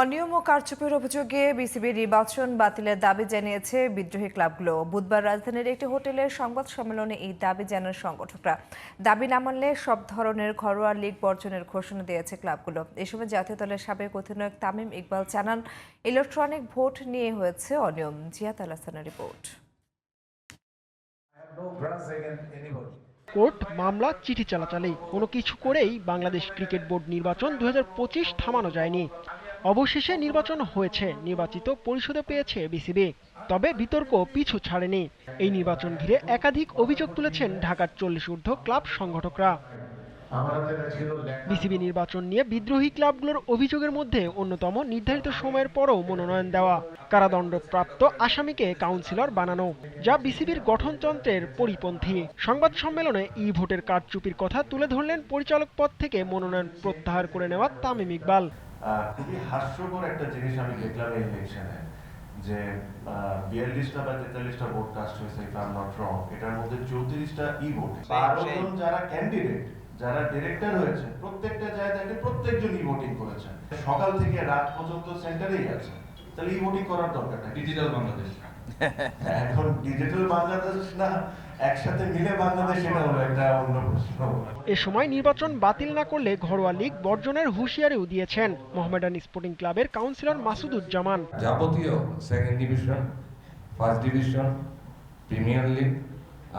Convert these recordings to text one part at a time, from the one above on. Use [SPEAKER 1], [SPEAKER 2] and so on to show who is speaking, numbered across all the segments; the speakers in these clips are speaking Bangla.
[SPEAKER 1] অনিয়ম ও কারচুপির অভিযোগে বিসিবি নির্বাচন বাতিলের দাবি জানিয়েছে বিদ্রোহী ক্লাবগুলো। বুধবার রাজধানীর একটি হোটেলের সংবাদ সম্মেলনে এই দাবি জানান সংগঠকরা। দাবি না মানলে সব ধরনের ঘরোয়া লীগ বর্জনের ঘোষণা দিয়েছে ক্লাবগুলো। এ সময় জাতীয় দলের সাবেক অধিনায়ক তামিম ইকবাল জানান, ইলেকট্রনিক ভোট নিয়ে হয়েছে অনিয়ম। জিয়াদ আল হাসানের রিপোর্ট.
[SPEAKER 2] কোর্ট মামলা, চিঠি চালাচালি, কোনো কিছু করেই বাংলাদেশ ক্রিকেট বোর্ড নির্বাচন দু হাজার পঁচিশ থামানো যায়নি। অবশেষে নির্বাচন হয়েছে। নির্বাচিত পরিষদে পেয়েছে বিসিবি। তবে বিতর্ক পিছু ছাড়েনি। এই নির্বাচন ঘিরে একাধিক অভিযোগ তুলেছেন ঢাকার চল্লিশ ঊর্ধ্ব ক্লাব সংগঠকরা। বিসিবি নির্বাচন নিয়ে বিদ্রোহী ক্লাবগুলোর অভিযোগের মধ্যে অন্যতম নির্ধারিত সময়ের পরও মনোনয়ন দেওয়া। কারাদণ্ডপ্রাপ্ত আসামিকে কাউন্সিলর বানানো, যা বিসিবির গঠনতন্ত্রের পরিপন্থী। সংবাদ সম্মেলনে ই ভোটের কারচুপির কথা তুলে ধরলেন পরিচালক পদ থেকে মনোনয়ন প্রত্যাহার করে নেওয়া তামিম ইকবাল।
[SPEAKER 3] খুবই হাস্যকর একটা জিনিস আমি দেখলাম এই ইলেকশনে যে বিয়াল্লিশটা বা তেতাল্লিশটা ভোট কাস্ট হয়েছে ইফ আই নট রং এটার মধ্যে চৌত্রিশটা ই ভোট বারো জন যারা ক্যান্ডিডেট যারা ডিরেক্টর হয়েছে প্রত্যেকটা জায়গায় প্রত্যেকজন ই ভোটিং করেছেন। সকাল থেকে রাত পর্যন্ত সেন্টারেই আছে। তাহলে ই ভোটিং করার দরকারটা ডিজিটাল বাংলাদেশ এখন ডিজিটাল বাংলাদেশ না একসাথে মিলে বাংলাদেশ এটা হলো একটা অন্য প্রশ্ন।
[SPEAKER 2] এ সময় নির্বাচন বাতিল না করলে ঘরোয়া লীগ বর্জনের হুঁশিয়ারিও দিয়েছেন মোহামেডান স্পোর্টিং ক্লাবের কাউন্সিলর মাসুদুজ্জামান।
[SPEAKER 4] যাবতীয় second division first division premier league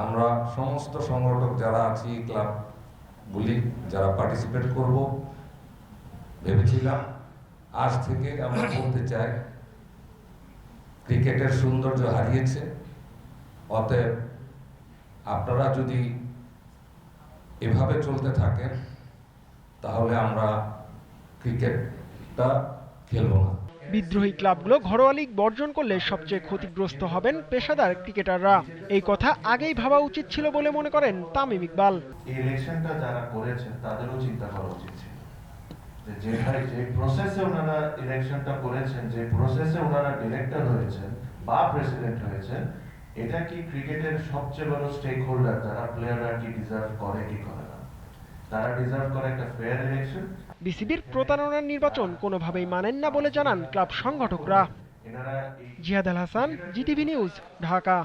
[SPEAKER 4] আমরা সমস্ত সংগঠক যারা আছি ক্লাবগুলি যারা পার্টিসিপেট করব ভেবেছিলাম আজ থেকে আমরা বলতে চাই ক্রিকেটের সৌন্দর্য হারিয়েছে। অতএব আপনারা যদি এভাবে চলতে থাকেন তাহলে আমরা ক্রিকেটটা খেলব না।
[SPEAKER 2] বিদ্রোহী ক্লাবগুলো ঘরোয়া লীগ বর্জন করলে সবচেয়ে ক্ষতিগ্রস্ত হবেন পেশাদার ক্রিকেটাররা। এই কথা আগেই ভাবা উচিত ছিল বলে মনে করেন তামিম ইকবাল।
[SPEAKER 3] ইলেকশনটা যারা করেছেন তাদেরও চিন্তা করা উচিত ছিল। যেখানে যে প্রসেসে ওনারা ইলেকশনটা করেছেন যে প্রসেসে ওনারা ডিরেক্টর হয়েছেন বা প্রেসিডেন্ট হয়েছেন এটা কি ক্রিকেটের সবচেয়ে বড় স্টেক হোল্ডার যারা প্লেয়াররা কি ডিজার্ভ করে কি করে না? তারা ডিজার্ভ করে একটা ফেয়ার ইলেকশন
[SPEAKER 2] বিসিবির প্রতারণার নির্বাচন কোনোভাবেই মানেন না বলে জানান club সংগঠকরা। Jihad Al Hasan GTV news Dhaka.